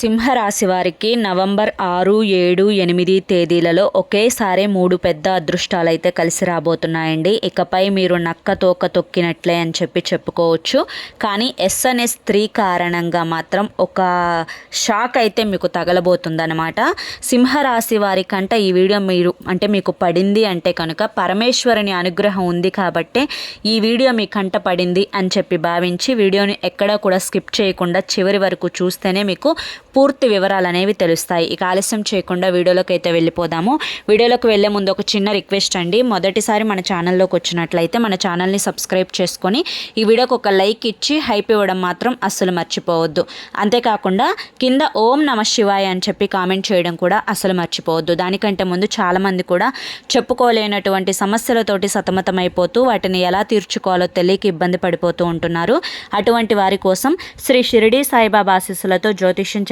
సింహరాశి వారికి నవంబర్ ఆరు ఏడు ఎనిమిది తేదీలలో ఒకేసారి మూడు పెద్ద అదృష్టాలు అయితే కలిసి రాబోతున్నాయండి. ఇకపై మీరు నక్క తోక తొక్కినట్లే అని చెప్పి చెప్పుకోవచ్చు. కానీ ఎస్ అనే స్త్రీ కారణంగా మాత్రం ఒక షాక్ అయితే మీకు తగలబోతుందనమాట సింహరాశి వారి కంటే ఈ వీడియో మీరు అంటే మీకు పడింది అంటే కనుక పరమేశ్వరుని అనుగ్రహం ఉంది కాబట్టి ఈ వీడియో మీ కంట పడింది అని చెప్పి భావించి వీడియోని ఎక్కడా కూడా స్కిప్ చేయకుండా చివరి వరకు చూస్తేనే మీకు పూర్తి వివరాలు అనేవి తెలుస్తాయి. ఇక ఆలస్యం చేయకుండా వీడియోలోకి అయితే వెళ్ళిపోదాము. వీడియోలోకి వెళ్ళే ముందు ఒక చిన్న రిక్వెస్ట్ అండి. మొదటిసారి మన ఛానల్లోకి వచ్చినట్లయితే మన ఛానల్ని సబ్స్క్రైబ్ చేసుకొని ఈ వీడియోకి ఒక లైక్ ఇచ్చి హైప్ ఇవ్వడం మాత్రం అస్సలు మర్చిపోవద్దు. అంతేకాకుండా కింద ఓం నమ శివాయ అని చెప్పి కామెంట్ చేయడం కూడా అసలు మర్చిపోవద్దు. దానికంటే ముందు చాలామంది కూడా చెప్పుకోలేనటువంటి సమస్యలతోటి సతమతమైపోతూ వాటిని ఎలా తీర్చుకోవాలో తెలియక ఇబ్బంది పడిపోతూ ఉంటున్నారు. అటువంటి వారి కోసం శ్రీ షిరిడి సాయిబాబా ఆశీస్సులతో జ్యోతిష్యం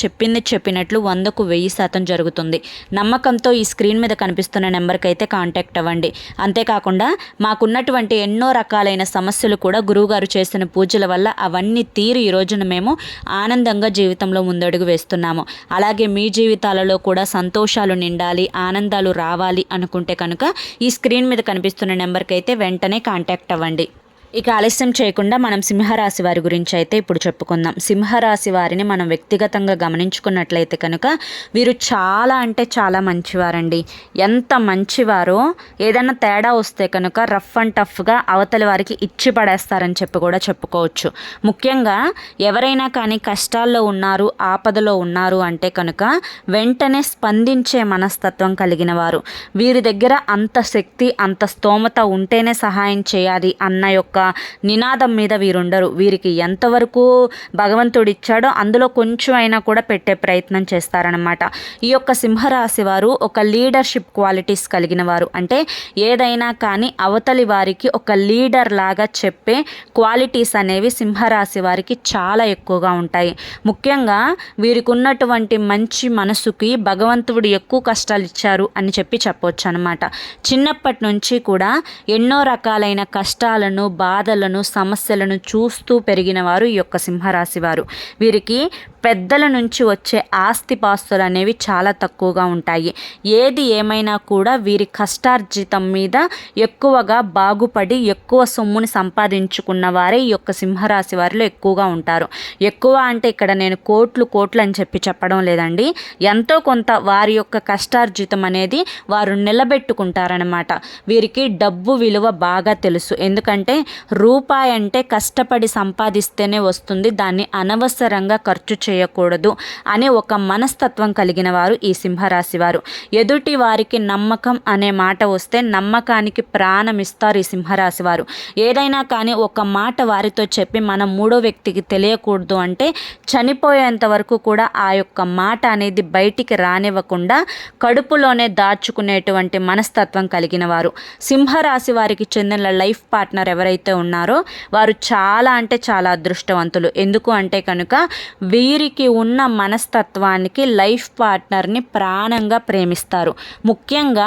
చెప్పింది చెప్పినట్లు వందకు వెయ్యి శాతం జరుగుతుంది. నమ్మకంతో ఈ స్క్రీన్ మీద కనిపిస్తున్న నెంబర్కి అయితే కాంటాక్ట్ అవ్వండి. అంతేకాకుండా మాకున్నటువంటి ఎన్నో రకాలైన సమస్యలు కూడా గురువుగారు చేసిన పూజల వల్ల అవన్నీ తీరు ఈ రోజున మేము ఆనందంగా జీవితంలో ముందడుగు వేస్తున్నాము. అలాగే మీ జీవితాలలో కూడా సంతోషాలు నిండాలి ఆనందాలు రావాలి అనుకుంటే కనుక ఈ స్క్రీన్ మీద కనిపిస్తున్న నెంబర్కి అయితే వెంటనే కాంటాక్ట్ అవ్వండి. ఇక ఆలస్యం చేయకుండా మనం సింహరాశి వారి గురించి అయితే ఇప్పుడు చెప్పుకుందాం. సింహరాశి వారిని మనం వ్యక్తిగతంగా గమనించుకున్నట్లయితే కనుక వీరు చాలా అంటే చాలా మంచివారండి. ఎంత మంచివారో ఏదైనా తేడా వస్తే కనుక రఫ్ అండ్ టఫ్గా అవతలి వారికి ఇచ్చి పడేస్తారని చెప్పి కూడా చెప్పుకోవచ్చు. ముఖ్యంగా ఎవరైనా కానీ కష్టాల్లో ఉన్నారు ఆపదలో ఉన్నారు అంటే కనుక వెంటనే స్పందించే మనస్తత్వం కలిగిన వారు. వీరి దగ్గర అంత శక్తి అంత స్తోమత ఉంటేనే సహాయం చేయాలి అన్న యొక్క నినాదం మీద వీరుండరు. వీరికి ఎంతవరకు భగవంతుడిచ్చాడో అందులో కొంచెం అయినా కూడా పెట్టే ప్రయత్నం చేస్తారనమాట ఈ యొక్క సింహరాశి వారు ఒక లీడర్షిప్ క్వాలిటీస్ కలిగిన వారు. అంటే ఏదైనా కానీ అవతలి వారికి ఒక లీడర్ లాగా చెప్పే క్వాలిటీస్ అనేవి సింహరాశి వారికి చాలా ఎక్కువగా ఉంటాయి. ముఖ్యంగా వీరికి ఉన్నటువంటి మంచి మనసుకి భగవంతుడు ఎక్కువ కష్టాలు ఇచ్చారు అని చెప్పి చెప్పొచ్చు అనమాట చిన్నప్పటి నుంచి కూడా ఎన్నో రకాలైన కష్టాలను బాధలను సమస్యలను చూస్తూ పెరిగిన వారు ఈ యొక్క సింహరాశి వారు. వీరికి పెద్దల నుంచి వచ్చే ఆస్తిపాస్తులు అనేవి చాలా తక్కువగా ఉంటాయి. ఏది ఏమైనా కూడా వీరి కష్టార్జితం మీద ఎక్కువగా బాగుపడి ఎక్కువ సొమ్ముని సంపాదించుకున్న వారే ఈ యొక్క సింహరాశి వారిలో ఎక్కువగా ఉంటారు. ఎక్కువ అంటే ఇక్కడ నేను కోట్లు కోట్లు అని చెప్పి చెప్పడం లేదండి. ఎంతో కొంత వారి యొక్క కష్టార్జితం అనేది వారు నిలబెట్టుకుంటారనమాట వీరికి డబ్బు విలువ బాగా తెలుసు. ఎందుకంటే రూపాయి అంటే కష్టపడి సంపాదిస్తేనే వస్తుంది. దాన్ని అనవసరంగా ఖర్చు చేయకూడదు అనే ఒక మనస్తత్వం కలిగిన వారు ఈ సింహరాశి వారు ఎదుటి వారికి నమ్మకం అనే మాట వస్తే నమ్మకానికి ప్రాణం ఇస్తారు ఈ సింహరాశి వారు ఏదైనా కానీ ఒక మాట వారితో చెప్పి మనం మూడో వ్యక్తికి తెలియకూడదు అంటే చనిపోయేంత వరకు కూడా ఆ యొక్క మాట అనేది బయటికి రానివ్వకుండా కడుపులోనే దాచుకునేటువంటి మనస్తత్వం కలిగిన వారు సింహరాశి వారికి చెందిన లైఫ్ పార్ట్నర్ ఎవరైతే ఉన్నారో వారు చాలా అంటే చాలా అదృష్టవంతులు. ఎందుకు అంటే కనుక వీరి వీరికి ఉన్న మనస్తత్వానికి లైఫ్ పార్ట్నర్ని ప్రాణంగా ప్రేమిస్తారు. ముఖ్యంగా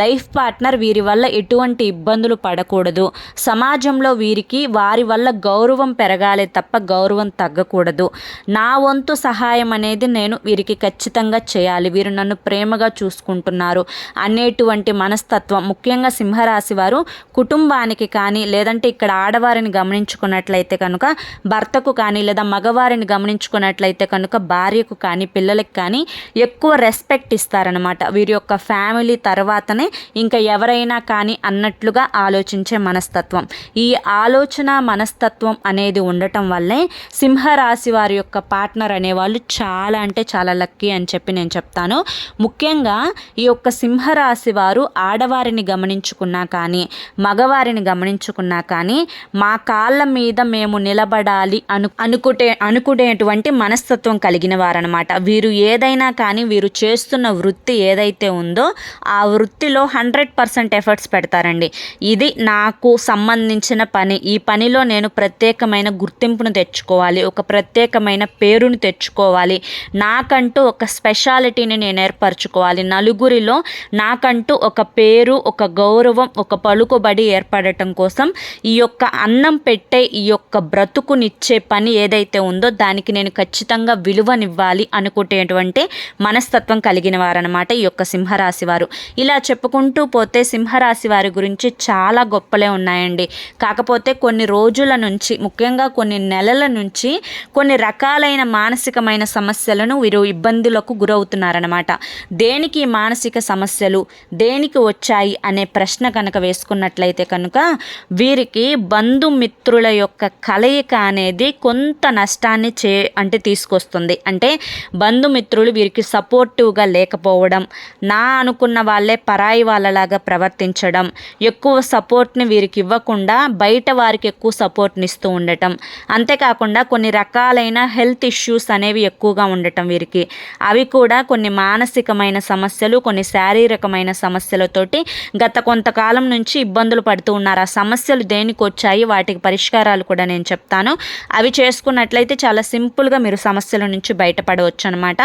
లైఫ్ పార్ట్నర్ వీరి వల్ల ఎటువంటి ఇబ్బందులు పడకూడదు. సమాజంలో వీరికి వారి వల్ల గౌరవం పెరగాలి తప్ప గౌరవం తగ్గకూడదు. నా వంతు సహాయం అనేది నేను వీరికి ఖచ్చితంగా చేయాలి. వీరు నన్ను ప్రేమగా చూసుకుంటున్నారు అనేటువంటి మనస్తత్వం. ముఖ్యంగా సింహరాశి వారు కుటుంబానికి కానీ లేదంటే ఇక్కడ ఆడవారిని గమనించుకున్నట్లయితే కనుక భర్తకు కానీ లేదా మగవారిని గమనించుకున్నట్లయితే కనుక భార్యకు కానీ పిల్లలకు కానీ ఎక్కువ రెస్పెక్ట్ ఇస్తారనమాట వీరి యొక్క ఫ్యామిలీ తర్వాతనే ఇంకా ఎవరైనా కానీ అన్నట్లుగా ఆలోచించే మనస్తత్వం. ఈ ఆలోచన మనస్తత్వం అనేది ఉండటం వల్లే సింహరాశి వారి యొక్క పార్ట్నర్ అనేవాళ్ళు చాలా అంటే చాలా లక్కీ అని చెప్పి నేను చెప్తాను. ముఖ్యంగా ఈ యొక్క సింహరాశి వారు ఆడవారిని గమనించుకున్నా కానీ మగవారిని గమనించుకున్నా కానీ మా కాళ్ళ మీద మేము నిలబడాలి అను అనుకుంటే అనుకునేటువంటి మన మనస్తత్వం కలిగిన వారనమాట వీరు ఏదైనా కానీ వీరు చేస్తున్న వృత్తి ఏదైతే ఉందో ఆ వృత్తిలో హండ్రెడ్ పర్సెంట్ ఎఫర్ట్స్ పెడతారండి. ఇది నాకు సంబంధించిన పని. ఈ పనిలో నేను ప్రత్యేకమైన గుర్తింపును తెచ్చుకోవాలి. ఒక ప్రత్యేకమైన పేరును తెచ్చుకోవాలి. నాకంటూ ఒక స్పెషాలిటీని నేను ఏర్పరచుకోవాలి. నలుగురిలో నాకంటూ ఒక పేరు ఒక గౌరవం ఒక పలుకుబడి ఏర్పడటం కోసం ఈ యొక్క అన్నం పెట్టే ఈ యొక్క బ్రతుకునిచ్చే పని ఏదైతే ఉందో దానికి నేను ఖచ్చితంగా విలువనివ్వాలి అనుకునేటువంటి మనస్తత్వం కలిగిన వారనమాట ఈ యొక్క సింహరాశి వారు ఇలా చెప్పుకుంటూ పోతే సింహరాశి వారి గురించి చాలా గొప్పలే ఉన్నాయండి. కాకపోతే కొన్ని రోజుల నుంచి ముఖ్యంగా కొన్ని నెలల నుంచి కొన్ని రకాలైన మానసికమైన సమస్యలను వీరు ఇబ్బందులకు గురవుతున్నారనమాట దేనికి మానసిక సమస్యలు దేనికి వచ్చాయి అనే ప్రశ్న కనుక వేసుకున్నట్లయితే కనుక వీరికి బంధుమిత్రుల యొక్క కలయిక అనేది కొంత నష్టాన్ని చే అంటే తీసుకొస్తుంది. అంటే బంధుమిత్రులు వీరికి సపోర్టివ్గా లేకపోవడం నా అనుకున్న వాళ్ళే పరాయి వాళ్ళలాగా ప్రవర్తించడం ఎక్కువ సపోర్ట్ని వీరికి ఇవ్వకుండా బయట వారికి ఎక్కువ సపోర్ట్ని ఇస్తూ ఉండటం. అంతేకాకుండా కొన్ని రకాలైన హెల్త్ ఇష్యూస్ అనేవి ఎక్కువగా ఉండటం వీరికి. అవి కూడా కొన్ని మానసికమైన సమస్యలు కొన్ని శారీరకమైన సమస్యలతోటి గత కొంతకాలం నుంచి ఇబ్బందులు పడుతూ ఉన్నారు. ఆ సమస్యలు దేనికి వచ్చాయి వాటికి పరిష్కారాలు కూడా నేను చెప్తాను. అవి చేసుకున్నట్లయితే చాలా సింపుల్గా మీరు సమస్యల నుంచి బయటపడవచ్చు అనమాట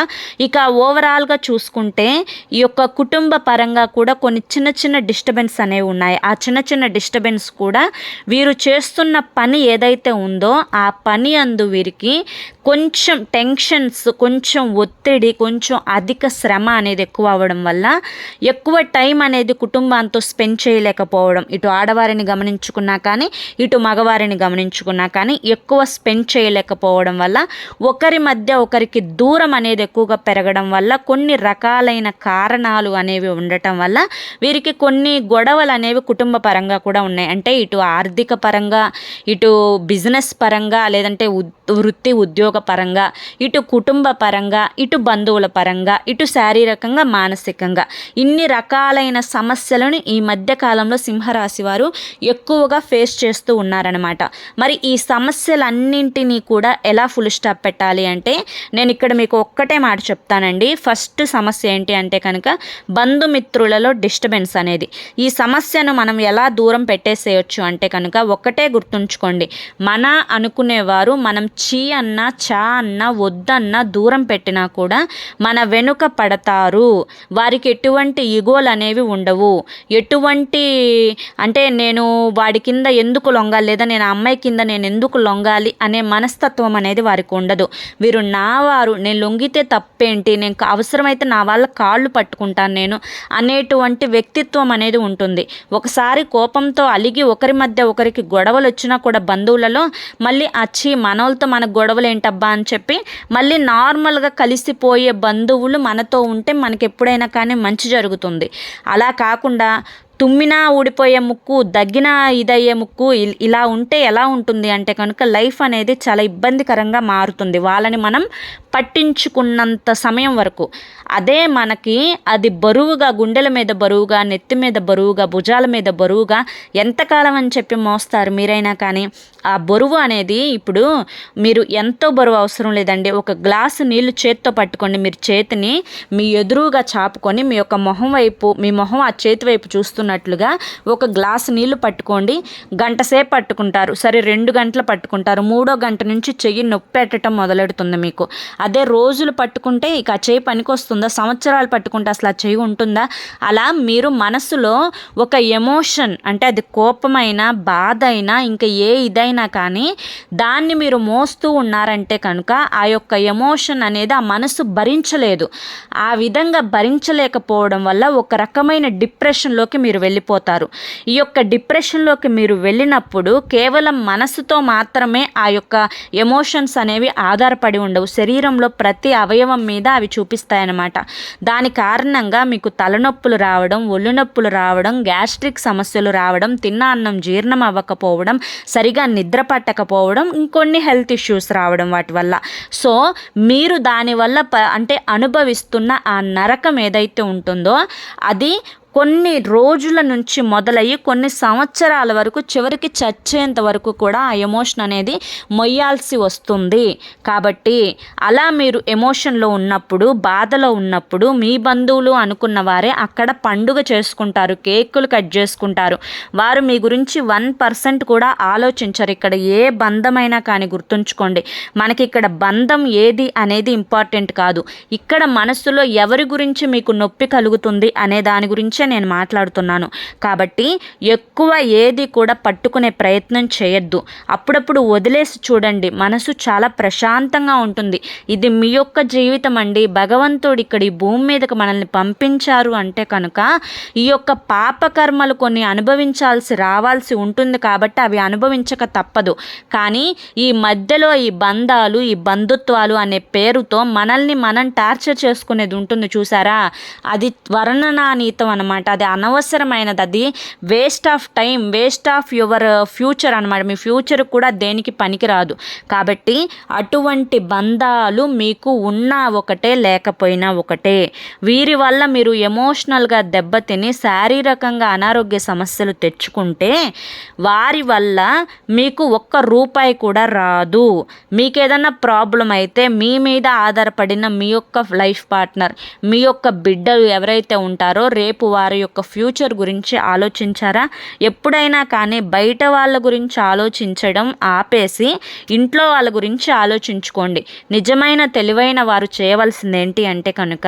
ఇక ఓవరాల్గా చూసుకుంటే ఈ యొక్క కుటుంబ పరంగా కూడా కొన్ని చిన్న చిన్న డిస్టర్బెన్స్ అనేవి ఉన్నాయి. ఆ చిన్న చిన్న డిస్టర్బెన్స్ కూడా వీరు చేస్తున్న పని ఏదైతే ఉందో ఆ పని అందు వీరికి కొంచెం టెన్షన్స్ కొంచెం ఒత్తిడి కొంచెం అధిక శ్రమ అనేది ఎక్కువ అవ్వడం వల్ల ఎక్కువ టైం అనేది కుటుంబంతో స్పెండ్ చేయలేకపోవడం. ఇటు ఆడవారిని గమనించుకున్నా కానీ ఇటు మగవారిని గమనించుకున్నా కానీ ఎక్కువ స్పెండ్ చేయలేకపోవడం వల్ల ఒక ఒకరి మధ్య ఒకరికి దూరం అనేది ఎక్కువగా పెరగడం వల్ల కొన్ని రకాలైన కారణాలు అనేవి ఉండటం వల్ల వీరికి కొన్ని గొడవలు అనేవి కుటుంబ పరంగా కూడా ఉన్నాయి. అంటే ఇటు ఆర్థిక పరంగా ఇటు బిజినెస్ పరంగా లేదంటే వృత్తి ఉద్యోగ పరంగా ఇటు కుటుంబ పరంగా ఇటు బంధువుల పరంగా ఇటు శారీరకంగా మానసికంగా ఇన్ని రకాలైన సమస్యలను ఈ మధ్య కాలంలో సింహరాశి వారు ఎక్కువగా ఫేస్ చేస్తూ ఉన్నారనమాట మరి ఈ సమస్యలన్నింటినీ కూడా ఎలా ఫుల్ స్టాప్ పెట్టాలి? అంటే నేను ఇక్కడ మీకు ఒక్కటే మాట చెప్తానండి. ఫస్ట్ సమస్య ఏంటి అంటే కనుక బంధుమిత్రులలో డిస్టర్బెన్స్ అనేది. ఈ సమస్యను మనం ఎలా దూరం పెట్టేసేయచ్చు అంటే కనుక ఒక్కటే గుర్తుంచుకోండి. మన అనుకునేవారు మనం చీ అన్న చా అన్న వద్దన్న దూరం పెట్టినా కూడా మన వెనుక పడతారు. వారికి ఎటువంటి ఇగోలు అనేవి ఉండవు. ఎటువంటి అంటే నేను వాడి కింద ఎందుకు లొంగాలి లేదా నేను అమ్మాయి కింద నేను ఎందుకు లొంగాలి అనే మనస్తత్వం అనేది వారికి ఉండదు. వీరు నా వారు నేను లొంగితే తప్పేంటి? నేను అవసరమైతే నా వాళ్ళ కాళ్ళు పట్టుకుంటాను నేను అనేటువంటి వ్యక్తిత్వం అనేది ఉంటుంది. ఒకసారి కోపంతో అలిగి ఒకరి మధ్య ఒకరికి గొడవలు వచ్చినా కూడా బంధువులలో మళ్ళీ అచ్చి మనోళ్ళతో మన గొడవలు ఏంటబ్బా అని చెప్పి మళ్ళీ నార్మల్గా కలిసిపోయే బంధువులు మనతో ఉంటే మనకి ఎప్పుడైనా కానీ మంచి జరుగుతుంది. అలా కాకుండా తుమ్మినా ఊడిపోయే ముక్కు దగ్గినా ఇదయ్యే ముక్కు ఇలా ఉంటే ఎలా ఉంటుంది అంటే కనుక లైఫ్ అనేది చాలా ఇబ్బందికరంగా మారుతుంది. వాళ్ళని మనం పట్టించుకున్నంత సమయం వరకు. అదే మనకి అది బరువుగా గుండెల మీద బరువుగా నెత్తి మీద బరువుగా భుజాల మీద బరువుగా ఎంతకాలం అని చెప్పి మోస్తారు మీరైనా కానీ? ఆ బరువు అనేది ఇప్పుడు మీరు ఎంతో బరువు అవసరం లేదండి. ఒక గ్లాసు నీళ్ళు చేత్తో పట్టుకోండి. మీరు చేతిని మీ ఎదురుగా చాపుకొని మీ యొక్క మొహం వైపు మీ మొహం ఆ చేతి వైపు చూస్తున్నట్లుగా ఒక గ్లాసు నీళ్ళు పట్టుకోండి. గంట సేపు పట్టుకుంటారు. సరే రెండు గంటలు పట్టుకుంటారు. మూడో గంట నుంచి చెయ్యి నొప్పి పెట్టడం మొదలెడుతుంది మీకు. అదే రోజులు పట్టుకుంటే ఇక ఆ చేయి పనికొస్తుందా? సంవత్సరాలు పట్టుకుంటే అసలు ఆ చేయి ఉంటుందా? అలా మీరు మనసులో ఒక ఎమోషన్ అంటే అది కోపమైన బాధ అయినా ఇంకా ఏ ఇదైనా కానీ దాన్ని మీరు మోస్తూ ఉన్నారంటే కనుక ఆ యొక్క ఎమోషన్ అనేది ఆ మనసు భరించలేదు. ఆ విధంగా భరించలేకపోవడం వల్ల ఒక రకమైన డిప్రెషన్లోకి మీరు వెళ్ళిపోతారు. ఈ యొక్క డిప్రెషన్లోకి మీరు వెళ్ళినప్పుడు కేవలం మనసుతో మాత్రమే ఆ యొక్క ఎమోషన్స్ అనేవి ఆధారపడి ఉండవు. శరీరంలో ప్రతి అవయవం మీద అవి చూపిస్తాయన్నమాట. దాని కారణంగా మీకు తలనొప్పులు రావడం ఒళ్ళు నొప్పులు రావడం గ్యాస్ట్రిక్ సమస్యలు రావడం తిన్న అన్నం జీర్ణం అవ్వకపోవడం సరిగా నిద్ర పట్టకపోవడం ఇంకొన్ని హెల్త్ ఇష్యూస్ రావడం వాటి వల్ల. సో మీరు దానివల్ల ప అంటే అనుభవిస్తున్న ఆ నరకం ఏదైతే ఉంటుందో అది కొన్ని రోజుల నుంచి మొదలయ్యి కొన్ని సంవత్సరాల వరకు చివరికి చచ్చేంత వరకు కూడా ఆ ఎమోషన్ అనేది మొయ్యాల్సి వస్తుంది. కాబట్టి అలా మీరు ఎమోషన్లో ఉన్నప్పుడు బాధలో ఉన్నప్పుడు మీ బంధువులు అనుకున్న వారే అక్కడ పండుగ చేసుకుంటారు కేకులు కట్ చేసుకుంటారు. వారు మీ గురించి వన్ పర్సెంట్ కూడా ఆలోచించరు. ఇక్కడ ఏ బంధమైనా కానీ గుర్తుంచుకోండి. మనకి ఇక్కడ బంధం ఏది అనేది ఇంపార్టెంట్ కాదు. ఇక్కడ మనసులో ఎవరి గురించి మీకు నొప్పి కలుగుతుంది అనే దాని గురించి గురించే నేను మాట్లాడుతున్నాను. కాబట్టి ఎక్కువ ఏది కూడా పట్టుకునే ప్రయత్నం చేయొద్దు. అప్పుడప్పుడు వదిలేసి చూడండి. మనసు చాలా ప్రశాంతంగా ఉంటుంది. ఇది మీ యొక్క జీవితం అండి. భగవంతుడు ఇక్కడ ఈ భూమి మీదకి మనల్ని పంపించారు అంటే కనుక ఈ యొక్క పాపకర్మలు కొన్ని అనుభవించాల్సి రావాల్సి ఉంటుంది కాబట్టి అవి అనుభవించక తప్పదు. కానీ ఈ మధ్యలో ఈ బంధాలు ఈ బంధుత్వాలు అనే పేరుతో మనల్ని మనం టార్చర్ చేసుకునేది ఉంటుంది చూసారా? అది వర్ణనానీతం అనమాట అది అనవసరమైనది అది waste of time waste of your future అనమాట మీ ఫ్యూచర్ కూడా దేనికి పనికిరాదు. కాబట్టి అటువంటి బంధాలు మీకు ఉన్నా ఒకటే లేకపోయినా ఒకటే. వీరి వల్ల మీరు ఎమోషనల్గా దెబ్బతిని శారీరకంగా అనారోగ్య సమస్యలు తెచ్చుకుంటే వారి వల్ల మీకు ఒక్క రూపాయి కూడా రాదు. మీకు ఏదన్నా ప్రాబ్లం అయితే మీ మీద ఆధారపడిన మీ యొక్క లైఫ్ పార్ట్నర్ మీ యొక్క బిడ్డలు ఎవరైతే ఉంటారో రేపు వారి యొక్క ఫ్యూచర్ గురించి ఆలోచించారా? ఎప్పుడైనా కానీ బయట వాళ్ళ గురించి ఆలోచించడం ఆపేసి ఇంట్లో వాళ్ళ గురించి ఆలోచించుకోండి. నిజమైన తెలివైన వారు చేయవలసింది ఏంటి అంటే కనుక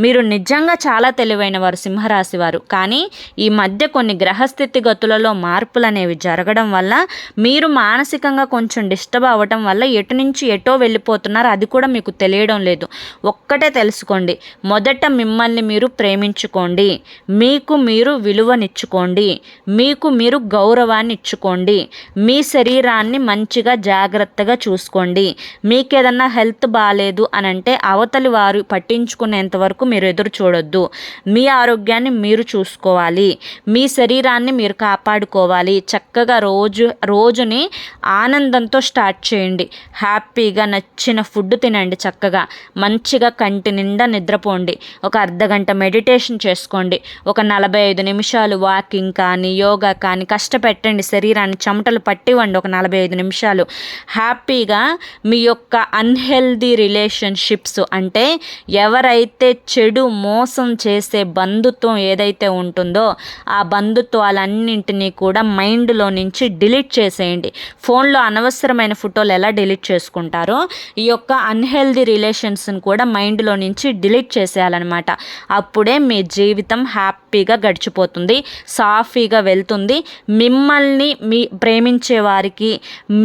మీరు నిజంగా చాలా తెలివైన వారు సింహరాశి వారు. కానీ ఈ మధ్య కొన్ని గ్రహస్థితి గతులలో మార్పులు అనేవి జరగడం వల్ల మీరు మానసికంగా కొంచెం డిస్టర్బ్ అవ్వటం వల్ల ఎటు నుంచి ఎటో వెళ్ళిపోతున్నారు అది కూడా మీకు తెలియడం లేదు. ఒక్కటే తెలుసుకోండి. మొదట మిమ్మల్ని మీరు ప్రేమించుకోండి. మీకు మీరు విలువనిచ్చుకోండి. మీకు మీరు గౌరవాన్ని ఇచ్చుకోండి మీ శరీరాన్ని మంచిగా జాగ్రత్తగా చూసుకోండి. మీకు ఏదన్నా హెల్త్ బాగాలేదు అని అంటే అవతలి వారు పట్టించుకునేంత వరకు మీరు ఎదురు చూడొద్దు. మీ ఆరోగ్యాన్ని మీరు చూసుకోవాలి. మీ శరీరాన్ని మీరు కాపాడుకోవాలి. చక్కగా రోజు రోజుని ఆనందంతో స్టార్ట్ చేయండి. హ్యాపీగా నచ్చిన ఫుడ్ తినండి చక్కగా. మంచిగా కంటి నిండా నిద్రపోండి. ఒక అర్ధ గంట మెడిటేషన్ చేసుకోండి. ఒక నలభై ఐదు నిమిషాలు వాకింగ్ కానీ యోగా కానీ కష్టపెట్టండి. శరీరాన్ని చెమటలు పట్టివ్వండి ఒక నలభై ఐదు నిమిషాలు. హ్యాపీగా మీ యొక్క అన్హెల్దీ రిలేషన్షిప్స్ అంటే ఎవరైతే చెడు మోసం చేసే బంధుత్వం ఏదైతే ఉంటుందో ఆ బంధుత్వాలన్నింటినీ కూడా మైండ్లో నుంచి డిలీట్ చేసేయండి. ఫోన్లో అనవసరమైన ఫోటోలు ఎలా డిలీట్ చేసుకుంటారో ఈ యొక్క అన్హెల్దీ రిలేషన్స్ని కూడా మైండ్లో నుంచి డిలీట్ చేసేయాలన్నమాట. అప్పుడే మీ జీవితం హ్యాపీగా గడిచిపోతుంది సాఫీగా వెళ్తుంది. మిమ్మల్ని మీ ప్రేమించే వారికి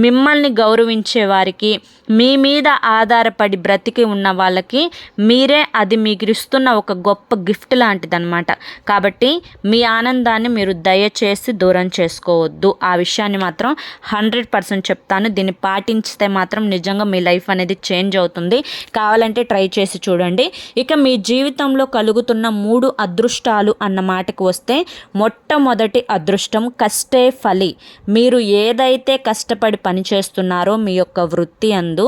మిమ్మల్ని గౌరవించే వారికి మీ మీద ఆధారపడి బ్రతికి ఉన్న వాళ్ళకి మీరే అది మీకు ఇస్తున్న ఒక గొప్ప గిఫ్ట్ లాంటిదన్నమాట. కాబట్టి మీ ఆనందాన్ని మీరు దయచేసి దూరం చేసుకోవద్దు. ఆ విషయాన్ని మాత్రం హండ్రెడ్ పర్సెంట్ చెప్తాను. దీన్ని పాటించితే మాత్రం నిజంగా మీ లైఫ్ అనేది చేంజ్ అవుతుంది. కావాలంటే ట్రై చేసి చూడండి. ఇక మీ జీవితంలో కలుగుతున్న మూడు అదృష్టాలు అన్న మాటకు వస్తే మొట్టమొదటి అదృష్టం కష్టే ఫలి. మీరు ఏదైతే కష్టపడి పనిచేస్తున్నారో మీ యొక్క వృత్తి అందు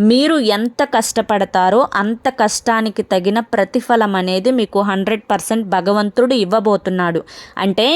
మీరు ఎంత కష్టపడతారో అంత కష్టానికి తగిన ప్రతిఫలం అనేది మీకు హండ్రెడ్ పర్సెంట్ భగవంతుడు ఇవ్వబోతున్నాడు. అంటే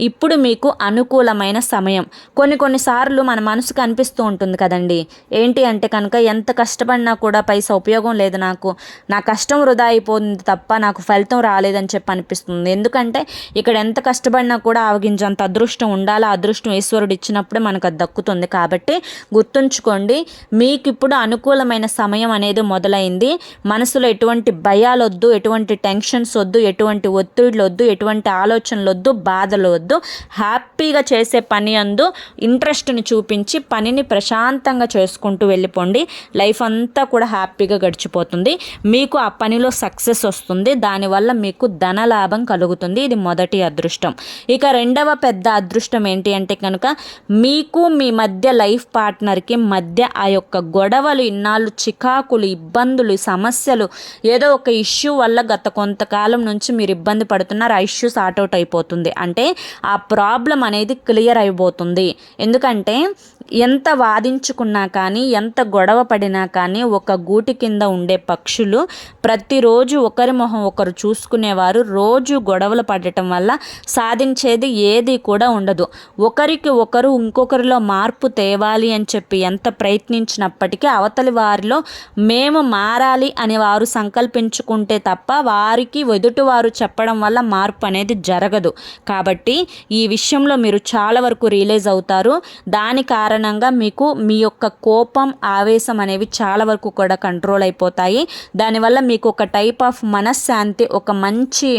ఇప్పుడు మీకు అనుకూలమైన సమయం. కొన్ని కొన్నిసార్లు మన మనసుకు అనిపిస్తూ ఉంటుంది కదండి. ఏంటి అంటే కనుక ఎంత కష్టపడినా కూడా పైసా ఉపయోగం లేదు నాకు. నా కష్టం వృధా అయిపోతుంది తప్ప నాకు ఫలితం రాలేదని చెప్పి అనిపిస్తుంది. ఎందుకంటే ఇక్కడ ఎంత కష్టపడినా కూడా ఆవగించంత అదృష్టం ఉండాలి. అదృష్టం ఈశ్వరుడు ఇచ్చినప్పుడే మనకు అది దక్కుతుంది. కాబట్టి గుర్తుంచుకోండి మీకు ఇప్పుడు అనుకూలమైన సమయం అనేది మొదలైంది. మనసులో ఎటువంటి భయాలు వద్దు ఎటువంటి టెన్షన్స్ వద్దు ఎటువంటి ఒత్తిడిలు వద్దు ఎటువంటి ఆలోచనలు వద్దు బాధలు వద్దు. హ్యాపీగా చేసే పని అందు ఇంట్రెస్ట్ని చూపించి పనిని ప్రశాంతంగా చేసుకుంటూ వెళ్ళిపోండి. లైఫ్ అంతా కూడా హ్యాపీగా గడిచిపోతుంది. మీకు ఆ పనిలో సక్సెస్ వస్తుంది. దానివల్ల మీకు ధన లాభం కలుగుతుంది. ఇది మొదటి అదృష్టం. ఇక రెండవ పెద్ద అదృష్టం ఏంటి అంటే కనుక మీకు మీ మధ్య లైఫ్ పార్ట్నర్కి మధ్య ఆ యొక్క గొడవలు ఇన్నాళ్ళు చికాకులు ఇబ్బందులు సమస్యలు ఏదో ఒక ఇష్యూ వల్ల గత కొంతకాలం నుంచి మీరు ఇబ్బంది పడుతున్నారు. ఆ ఇష్యూ సార్ట్ అవుట్ అయిపోతుంది. అంటే ఆ ప్రాబ్లం అనేది క్లియర్ అయిపోతుంది. ఎందుకంటే ఎంత వాదించుకున్నా కానీ ఎంత గొడవ పడినా కానీ ఒక గూటి కింద ఉండే పక్షులు ప్రతిరోజు ఒకరి మొహం ఒకరు చూసుకునేవారు. రోజు రోజు గొడవలు పడటం వల్ల సాధించేది ఏది కూడా ఉండదు. ఒకరికి ఒకరు ఇంకొకరిలో మార్పు తేవాలి అని చెప్పి ఎంత ప్రయత్నించినప్పటికీ అవతలి వారిలో మేము మారాలి అని వారు సంకల్పించుకుంటే తప్ప వారికి ఎదుటివారు చెప్పడం వల్ల మార్పు అనేది జరగదు. కాబట్టి ఈ విషయంలో మీరు చాలా వరకు రియలైజ్ అవుతారు. దాని కారణంగా మీకు మీ యొక్క కోపం ఆవేశం అనేవి చాలా వరకు కూడా కంట్రోల్ అయిపోతాయి. దానివల్ల మీకు ఒక టైప్ ఆఫ్ మనశ్శాంతి ఒక మంచి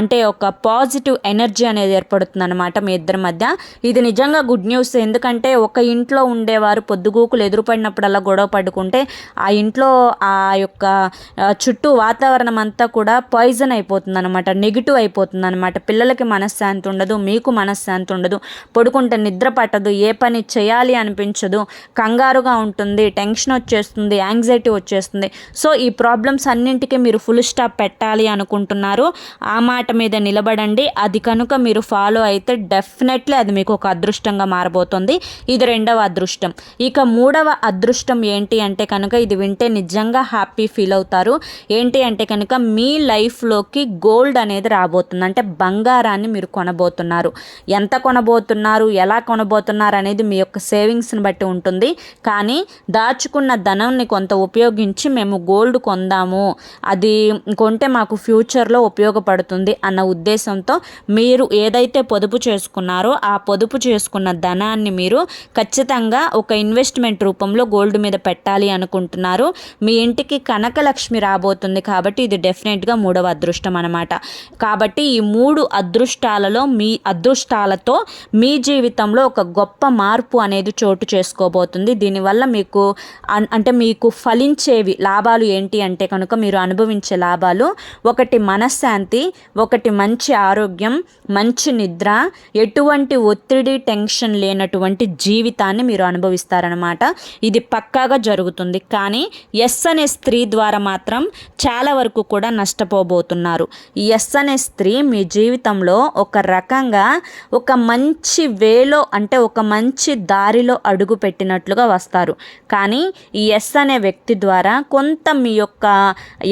అంటే ఒక పాజిటివ్ ఎనర్జీ అనేది ఏర్పడుతుంది అనమాట మీ ఇద్దరి మధ్య. ఇది నిజంగా గుడ్ న్యూస్. ఎందుకంటే ఒక ఇంట్లో ఉండేవారు పొద్దుగూకులు ఎదురుపడినప్పుడల్లా గొడవ పడుకుంటే ఆ ఇంట్లో ఆ యొక్క చుట్టూ వాతావరణం అంతా కూడా పాయిజన్ అయిపోతుంది అనమాట నెగిటివ్ అయిపోతుంది అనమాట పిల్లలకి మనశ్శాంతి ఉండదు మీకు మనశ్శాంతి ఉండదు. పడుకుంటే నిద్ర పట్టదు ఏ పని చేయాలి అనిపించదు. కంగారుగా ఉంటుంది టెన్షన్ వచ్చేస్తుంది యాంగ్జైటీ వచ్చేస్తుంది. సో ఈ ప్రాబ్లమ్స్ అన్నింటికీ మీరు ఫుల్ స్టాప్ పెట్టాలి అనుకుంటున్నారు. ఆ మాట మీద నిలబడండి. అది కనుక మీరు ఫాలో అయితే డెఫినెట్లీ అది మీకు ఒక అదృష్టంగా మారబోతుంది. ఇది రెండవ అదృష్టం. ఇక మూడవ అదృష్టం ఏంటి అంటే కనుక ఇది వింటే నిజంగా హ్యాపీ ఫీల్ అవుతారు. ఏంటి అంటే కనుక మీ లైఫ్లోకి గోల్డ్ అనేది రాబోతుంది. అంటే బంగారాన్ని మీరు కొనబోతున్నారు. ఎంత కొనబోతున్నారు? ఎలా కొనబోతున్నారు అనేది మీ యొక్క సేవింగ్స్ని బట్టి ఉంటుంది. కానీ దాచుకున్న ధనాన్ని కొంత ఉపయోగించి మేము గోల్డ్ కొందాము. అది కొంటే మాకు ఫ్యూచర్లో ఉపయోగపడుతుంది. అన్న ఉద్దేశంతో మీరు ఏదైతే పొదుపు చేసుకున్నారో ఆ పొదుపు చేసుకున్న ధనాన్ని మీరు ఖచ్చితంగా ఒక ఇన్వెస్ట్మెంట్ రూపంలో గోల్డ్ మీద పెట్టాలి అనుకుంటున్నారు. మీ ఇంటికి కనకలక్ష్మి రాబోతుంది కాబట్టి ఇది డెఫినెట్గా మూడవ అదృష్టం అనమాట కాబట్టి ఈ మూడు అదృష్టాలలో మీ అదృష్టాలతో మీ జీవితంలో ఒక గొప్ప మార్పు అనేది చోటు చేసుకోబోతుంది. దీనివల్ల మీకు అంటే మీకు ఫలించేవి లాభాలు ఏంటి అంటే కనుక మీరు అనుభవించే లాభాలు. ఒకటి మనశ్శాంతి ఒకటి మంచి ఆరోగ్యం మంచి నిద్ర ఎటువంటి ఒత్తిడి టెన్షన్ లేనటువంటి జీవితాన్ని మీరు అనుభవిస్తారనమాట ఇది పక్కాగా జరుగుతుంది. కానీ ఎస్ అనే స్త్రీ ద్వారా మాత్రం చాలా వరకు కూడా నష్టపోబోతున్నారు. ఈ ఎస్ అనే స్త్రీ మీ జీవితంలో ఒక రకంగా ఒక మంచి వేలో అంటే ఒక మంచి దారిలో అడుగు పెట్టినట్లుగా వస్తారు. కానీ ఈ ఎస్ అనే వ్యక్తి ద్వారా కొంత మీ యొక్క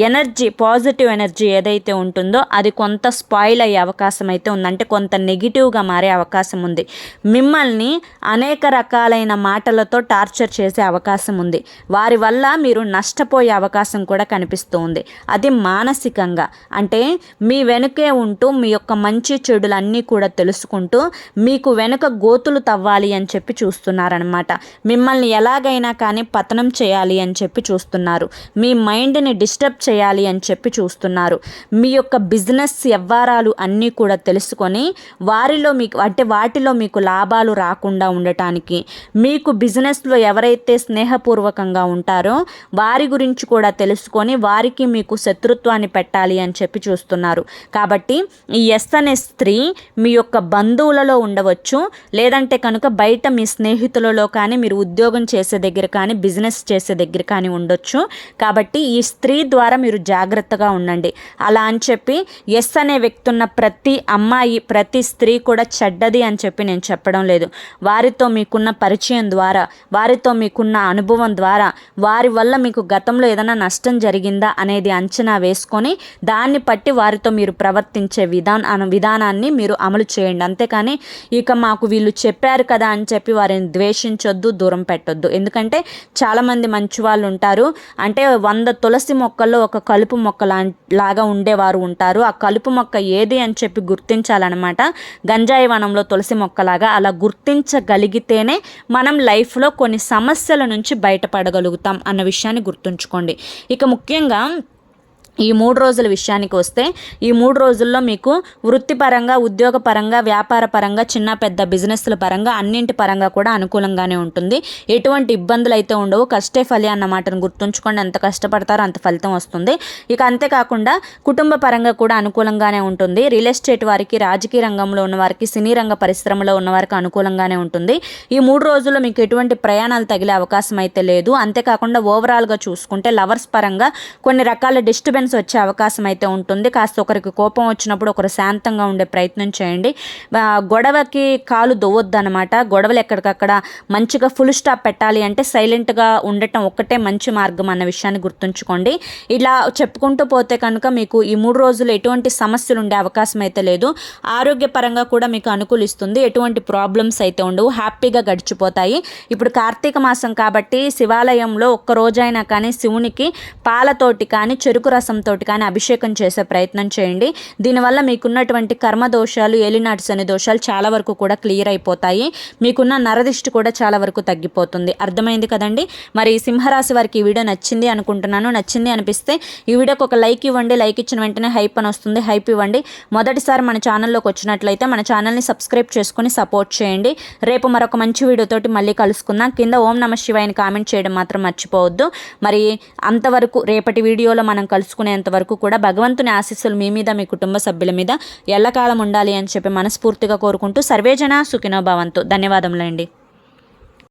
ఎనర్జీ పాజిటివ్ ఎనర్జీ ఏదైతే ఉంటుందో అది కొంత స్పాయిల్ అయ్యే అవకాశం అయితే ఉంది. అంటే కొంత నెగిటివ్గా మారే అవకాశం ఉంది. మిమ్మల్ని అనేక రకాలైన మాటలతో టార్చర్ చేసే అవకాశం ఉంది. వారి వల్ల మీరు నష్టపోయే అవకాశం కూడా కనిపిస్తుంది అది మానసికంగా. అంటే మీ వెనుకే ఉంటూ మీ యొక్క మంచి చెడులన్నీ కూడా తెలుసుకుంటూ మీకు వెనుక గోతులు తవ్వాలి అని చెప్పి చూస్తున్నారనమాట మిమ్మల్ని ఎలాగైనా కానీ పతనం చేయాలి అని చెప్పి చూస్తున్నారు. మీ మైండ్ని డిస్టర్బ్ చేయాలి అని చెప్పి చూస్తున్నారు. మీ యొక్క బిజినెస్ వ్యవహారాలు అన్నీ కూడా తెలుసుకొని వారిలో మీకు అంటే వాటిలో మీకు లాభాలు రాకుండా ఉండటానికి మీకు బిజినెస్లో ఎవరైతే స్నేహపూర్వకంగా ఉంటారో వారి గురించి కూడా తెలుసుకొని వారికి మీకు శత్రుత్వాన్ని పెట్టాలి అని చెప్పి చూస్తున్నారు. కాబట్టి ఈ ఎస్ అనే స్త్రీ మీ యొక్క బంధువులలో ఉండవచ్చు లేదంటే కనుక బయట మీ స్నేహితులలో కానీ మీరు ఉద్యోగం చేసే దగ్గర కానీ బిజినెస్ చేసే దగ్గర కానీ ఉండొచ్చు. కాబట్టి ఈ స్త్రీ ద్వారా మీరు జాగ్రత్తగా ఉండండి. అలా అని చెప్పి ఎస్ అనే వ్యక్తి ఉన్న ప్రతి అమ్మాయి ప్రతి స్త్రీ కూడా చెడ్డది అని చెప్పి నేను చెప్పడం లేదు. వారితో మీకున్న పరిచయం ద్వారా వారితో మీకున్న అనుభవం ద్వారా వారి వల్ల మీకు గతంలో ఏదైనా నష్టం జరిగిందా అనేది అంచనా వేసుకొని దాన్ని బట్టి వారితో మీరు ప్రవర్తించే విధాన విధానాన్ని మీరు అమలు చేయండి. అంతేకాని ఇక మాకు వీళ్ళు చెప్పారు కదా అని చెప్పి వారిని ద్వేషించొద్దు దూరం పెట్టొద్దు. ఎందుకంటే చాలామంది మంచి వాళ్ళు ఉంటారు. అంటే వంద తులసి మొక్కల్లో ఒక కలుపు మొక్క లాగా ఉండేవారు ఉంటారు. ఆ కలుపు మొక్క ఏది అని చెప్పి గుర్తించాలన్నమాట. గంజాయి వనంలో తులసి మొక్కలాగా అలా గుర్తించగలిగితేనే మనం లైఫ్లో కొన్ని సమస్యల నుంచి బయటపడగలుగుతాం అన్న విషయాన్ని గుర్తుంచుకోండి. ఇక ముఖ్యంగా ఈ మూడు రోజుల విషయానికి వస్తే ఈ మూడు రోజుల్లో మీకు వృత్తిపరంగా ఉద్యోగపరంగా వ్యాపార పరంగా చిన్న పెద్ద బిజినెస్ల పరంగా అన్నింటి పరంగా కూడా అనుకూలంగానే ఉంటుంది. ఎటువంటి ఇబ్బందులు అయితే ఉండవు. కష్టే ఫలి అన్న మాటను గుర్తుంచుకోండి. ఎంత కష్టపడతారో అంత ఫలితం వస్తుంది. ఇక అంతేకాకుండా కుటుంబ పరంగా కూడా అనుకూలంగానే ఉంటుంది. రియల్ ఎస్టేట్ వారికి రాజకీయ రంగంలో ఉన్న వారికి సినీ రంగ పరిశ్రమలో ఉన్న వారికి అనుకూలంగానే ఉంటుంది. ఈ మూడు రోజుల్లో మీకు ఎటువంటి ప్రయాణాలు తగిలే అవకాశం అయితే లేదు. అంతేకాకుండా ఓవరాల్గా చూసుకుంటే లవర్స్ పరంగా కొన్ని రకాల డిస్టర్బెన్స్ డిస్టర్బెన్స్ వచ్చే అవకాశం అయితే ఉంటుంది. కాస్త ఒకరికి కోపం వచ్చినప్పుడు ఒకరు శాంతంగా ఉండే ప్రయత్నం చేయండి. గొడవకి కాలు దొవ్వొద్దనమాట గొడవలు ఎక్కడికక్కడ మంచిగా ఫుల్ స్టాప్ పెట్టాలి అంటే సైలెంట్గా ఉండటం ఒక్కటే మంచి మార్గం అన్న విషయాన్ని గుర్తుంచుకోండి. ఇలా చెప్పుకుంటూ పోతే కనుక మీకు ఈ మూడు రోజులు ఎటువంటి సమస్యలు ఉండే అవకాశం అయితే లేదు. ఆరోగ్యపరంగా కూడా మీకు అనుకూలిస్తుంది. ఎటువంటి ప్రాబ్లమ్స్ అయితే ఉండవు. హ్యాపీగా గడిచిపోతాయి. ఇప్పుడు కార్తీక మాసం కాబట్టి శివాలయంలో ఒక్క రోజైనా కానీ శివునికి పాలతోటి కానీ చెరుకు రసం రసంతోటి కానీ అభిషేకం చేసే ప్రయత్నం చేయండి. దీనివల్ల మీకున్నటువంటి కర్మ దోషాలు ఏలినాటి శని దోషాలు చాలా వరకు కూడా క్లియర్ అయిపోతాయి. మీకున్న నరదిష్టి కూడా చాలా వరకు తగ్గిపోతుంది. అర్థమైంది కదండి? మరి సింహరాశి వారికి ఈ వీడియో నచ్చింది అనుకుంటున్నాను. నచ్చింది అనిపిస్తే ఈ వీడియోకి ఒక లైక్ ఇవ్వండి. లైక్ ఇచ్చిన వెంటనే హైప్ అని వస్తుంది. హైప్ ఇవ్వండి. మొదటిసారి మన ఛానల్లోకి వచ్చినట్లయితే మన ఛానల్ని సబ్స్క్రైబ్ చేసుకుని సపోర్ట్ చేయండి. రేపు మరొక మంచి వీడియోతోటి మళ్ళీ కలుసుకుందాం. కింద ఓం నమ శివాయని కామెంట్ చేయడం మాత్రం మర్చిపోవద్దు. మరి అంతవరకు రేపటి వీడియోలో మనం కలుసుకుని చేసుకునేంత వరకు కూడా భగవంతుని ఆశీస్సులు మీ మీద మీ కుటుంబ సభ్యుల మీద ఎల్లకాలం ఉండాలి అని చెప్పి మనస్ఫూర్తిగా కోరుకుంటూ సర్వేజన సుఖినో భవంతు. ధన్యవాదములండి.